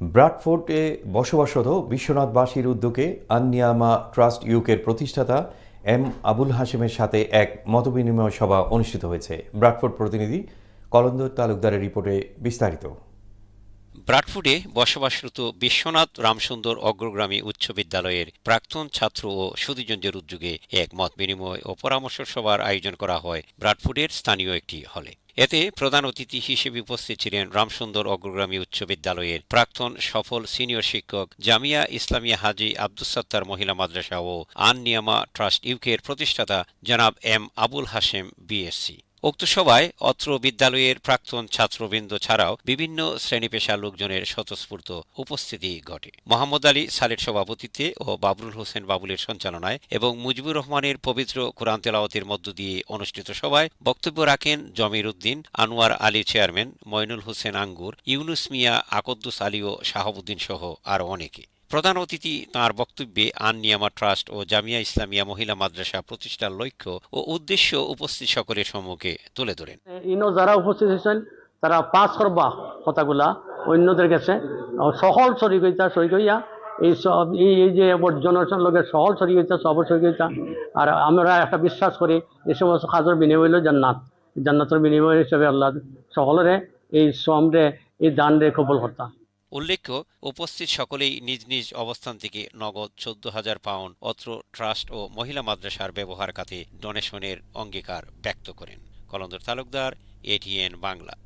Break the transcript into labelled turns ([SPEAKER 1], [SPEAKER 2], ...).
[SPEAKER 1] ব্রাডফোর্ডে বসবাসরত বিশ্বনাথবাসীর উদ্যোগে আন্নিয়ামা ট্রাস্ট ইউকের প্রতিষ্ঠাতা এম আবুল হাশেমের সাথে এক মতবিনিময় সভা অনুষ্ঠিত হয়েছে। ব্রাডফোর্ড প্রতিনিধি কলন্দর তালুকদারের রিপোর্টে বিস্তারিত।
[SPEAKER 2] ব্রাডফুডে বসবাসরত বিশ্বনাথ রামসুন্দর অগ্রগ্রামী উচ্চ বিদ্যালয়ের প্রাক্তন ছাত্র ও সুদীজনদের উদ্যোগে এক মত বিনিময় ও পরামর্শ সভার আয়োজন করা হয় ব্রাডফুডের স্থানীয় একটি হলে। এতে প্রধান অতিথি হিসেবে উপস্থিত ছিলেন রামসুন্দর অগ্রগ্রামী উচ্চ বিদ্যালয়ের প্রাক্তন সফল সিনিয়র শিক্ষক জামিয়া ইসলামিয়া হাজি আব্দুস সত্তার মহিলা মাদ্রাসা ও আন নিয়ামা ট্রাস্ট ইউকের প্রতিষ্ঠাতা জনাব এম আবুল হাসেম বিএসসি। উক্ত সভায় অত্র বিদ্যালয়ের প্রাক্তন ছাত্রবৃন্দ ছাড়াও বিভিন্ন শ্রেণি পেশার লোকজনের স্বতঃস্ফূর্ত উপস্থিতি ঘটে। মোহাম্মদ আলী সালের সভাপতিত্বে ও বাবরুল হোসেন বাবুলের সঞ্চালনায় এবং মুজিবুর রহমানের পবিত্র কোরআন তেলাওয়াতের মধ্য দিয়ে অনুষ্ঠিত সভায় বক্তব্য রাখেন জমির উদ্দিন, আনোয়ার আলী চেয়ারম্যান, মইনুল হোসেন আঙ্গুর, ইউনুস মিয়া, আকদ্দুস আলী ও শাহাবুদ্দিন সহ আরও অনেকে। প্রধান অতিথি তাঁর বক্তব্যে আন নিয়ামা ট্রাস্ট ও জামিয়া ইসলামিয়া মহিলা মাদ্রাসা প্রতিষ্ঠার লক্ষ্য ও উদ্দেশ্য উপস্থিত সকলের সম্মুখে তুলে ধরেন।
[SPEAKER 3] ইনো যারা উপস্থিত হয়েছেন, তারা পাস করবা কথাগুলা অন্যদের কাছে সহল শরীর হইয়া, এই সব এই যে জনসন লোকের সহল শরীর সব শরীর আর আমরা একটা বিশ্বাস করি এই সমস্ত কাজের বিনিময় হইল জান্নাত। জান্নাতের বিনিময় হিসেবে আল্লাহ সকলের এই শ্রমরে, এই দান রে কবল করতা।
[SPEAKER 2] উল্লেখ্য, উপস্থিত সকলেই নিজ নিজ অবস্থান থেকে নগদ চোদ্দ হাজার পাউন্ড অত্র ট্রাস্ট ও মহিলা মাদ্রাসার ব্যবহার খাতে ডোনেশনের অঙ্গীকার ব্যক্ত করেন। কলন্দর তালুকদার এটিএন বাংলা।